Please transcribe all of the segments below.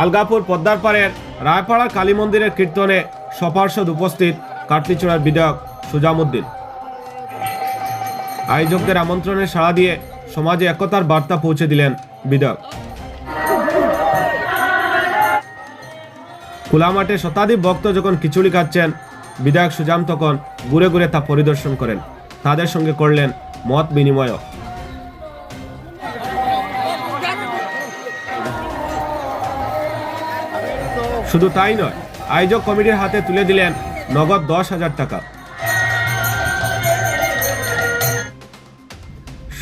আলগাপুর পদ্মার পাড়ের রায়পাড়া কালী মন্দিরের কীর্তনে সপার্ষদ উপস্থিত কাটলিচড়ার বিধায়ক সুজামুদ্দিন। আয়োজকদের আমন্ত্রণে সাড়া দিয়ে সমাজে একতার বার্তা পৌঁছে দিলেন বিধায়ক। খোলা মাঠে শতাধিক ভক্ত যখন খিচুড়ি খাচ্ছেন, বিধায়ক সুজাম তখন ঘুরে ঘুরে তা পরিদর্শন করেন। তাদের সঙ্গে করলেন মত বিনিময় শুধু তাই নয়, আয়োজক কমিটির হাতে তুলে দিলেন নগদ দশ হাজার টাকা।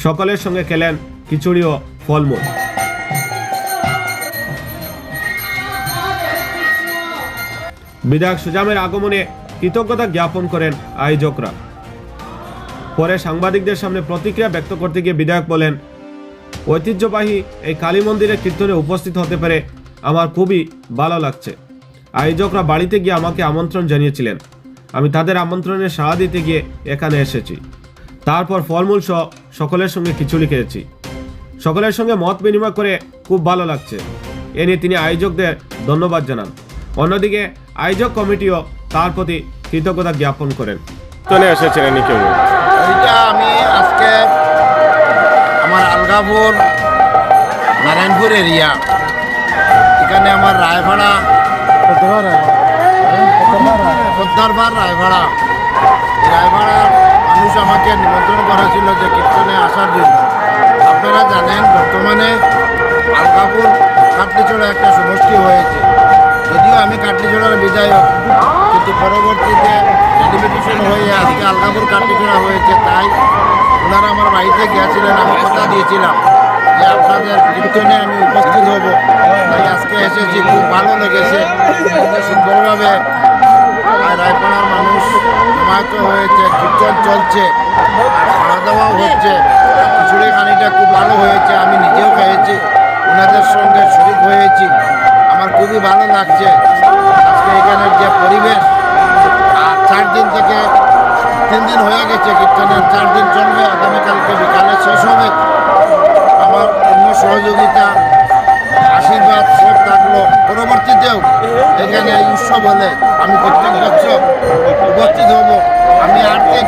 সকলের সঙ্গে খেলেন খিচুড়ি ও ফলমূল। বিধায়ক সুজামের আগমনে কৃতজ্ঞতা জ্ঞাপন করেন আয়োজকরা। পরে সাংবাদিকদের সামনে প্রতিক্রিয়া ব্যক্ত করতে গিয়ে বিধায়ক বলেন, ঐতিহ্যবাহী এই কালী মন্দিরে কীর্তনে উপস্থিত হতে পেরে আমার খুবই ভালো লাগছে। আয়োজকরা বাড়িতে গিয়ে আমাকে আমন্ত্রণ জানিয়েছিলেন। আমি তাদের আমন্ত্রণে সাড়া দিতে গিয়ে এখানে এসেছি। তারপর ফলমূল সহ সকলের সঙ্গে খিচুড়ি খেয়েছি। সকলের সঙ্গে মত বিনিময় করে খুব ভালো লাগছে। এ নিয়ে তিনি আয়োজকদের ধন্যবাদ জানান। অন্যদিকে আয়োজক কমিটিও তার প্রতি কৃতজ্ঞতা জ্ঞাপন করেন। চলে এসেছেন কেউ এইটা আমি আজকে আমার আলগাপুর নারায়ণপুর এরিয়া এখানে আমার রায়ভাড়া পদ্মারবার রায়ভাড়া। রায়ভাড়ার মানুষ আমাকে নিমন্ত্রণ করেছিল যে কীর্তনে আসার জন্য। আপনারা জানেন, বর্তমানে আলগাপুর কাটলিচড়া একটা সমষ্টি হয়েছে। যদিও আমি কাটলিচড়ার বিধায়ক, কিন্তু পরবর্তীতে ডেলিমিটেশন হয়ে আজকে আলগাপুর কাটলিচড়া হয়েছে, তাই ওনারা আমার বাড়িতে গিয়েছিলেন, আমি কথা দিয়েছিলাম। আপনাদের কীর্তনে আমি উপস্থিত হব। তাই আজকে এসেছি, খুব ভালো লেগেছে। সুন্দরভাবে রায়পাড়ার মানুষ জমায়েত হয়েছে, কীর্তন চলছে খাওয়া দাওয়াও হচ্ছে। খিচুড়ি খানিটা খুব ভালো হয়েছে, আমি নিজেও খেয়েছি, ওনাদের সঙ্গে শরিক হয়েছি। আমার খুবই ভালো লাগছে। আজকে এখানের যে পরিবেশ, আর চার দিন থেকে তিন দিন হয়ে গেছে কীর্তনের, চার দিন চলবে। আগামীকালকে বিকালে শেষ হবে। সহযোগিতা, আশীর্বাদ, সব থাকল। পরবর্তীতেও এখানে এই উৎসব হলে আমি প্রত্যেক বছর উপস্থিত হব। আমি আর্থিক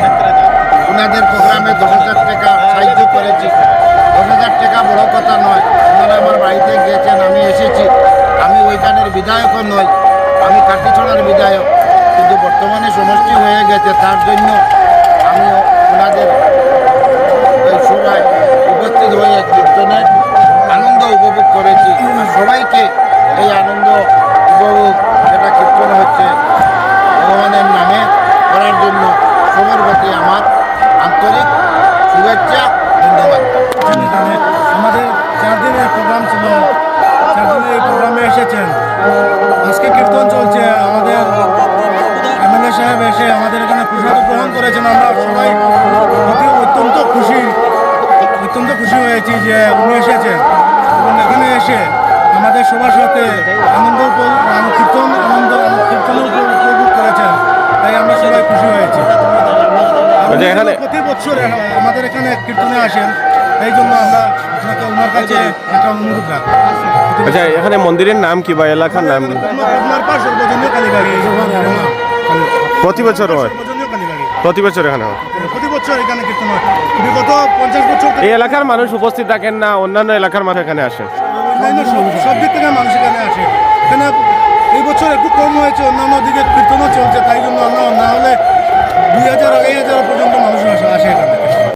ওনাদের প্রোগ্রামে দশ হাজার টাকা সাহায্য করেছি। দশ হাজার টাকা বড় কথা নয়, ওনারা আমার বাড়িতে গিয়েছেন, আমি এসেছি। আমি ওইখানের বিধায়কও নই, আমি কাটিছড়ার বিধায়ক। কিন্তু বর্তমানে সমষ্টি হয়ে গেছে, তার জন্য আমি ওনাদের সভায় উপস্থিত হয়ে কীর্তনের সবার প্রতি আমার আন্তরিক শুভেচ্ছা, ধন্যবাদ। আমাদের চার দিনের প্রোগ্রাম ছিল। চার দিনের এই প্রোগ্রামে এসেছেন। আজকে কীর্তন চলছে। আমাদের এমএলএ সাহেব এসে আমাদের এখানে প্রসাদ গ্রহণ করেছেন। আমরা সবাই অতি অত্যন্ত খুশি অত্যন্ত খুশি হয়েছি যে উনি এসেছেন। এবং এখানে এসে আমাদের সবার সাথে আনন্দ কীর্তন আনন্দ কীর্তন উপভোগ করেছেন। তাই আমরা সবাই খুশি হয়েছি। এখানে- প্রতি বছর আমাদের এখানে কীর্তনে আসেন এই জন্য আমরা আপনাকে ওনার কাছে একটা অনুরোধ রাখি। আচ্ছা এখানে মন্দিরের নাম কি বা এলাকার নাম প্রতি বছর হয়। প্রতি বছর এখানে হয়। প্রতি বছর এখানে কীর্তন হয়। বিগত পঞ্চাশ বছর এই এলাকার মানুষ উপস্থিত থাকেন না অন্যান্য এলাকার মানুষ এখানে আসে? সব- দিক থেকে মানুষ এখানে আসে। এখানে কর্ম হয়েছে, অন্যান্য দিকে কীর্তনও চলছে, তাই জন্য না হলে দুই হাজার আড়াই হাজার পর্যন্ত মানুষ আসে এখানে।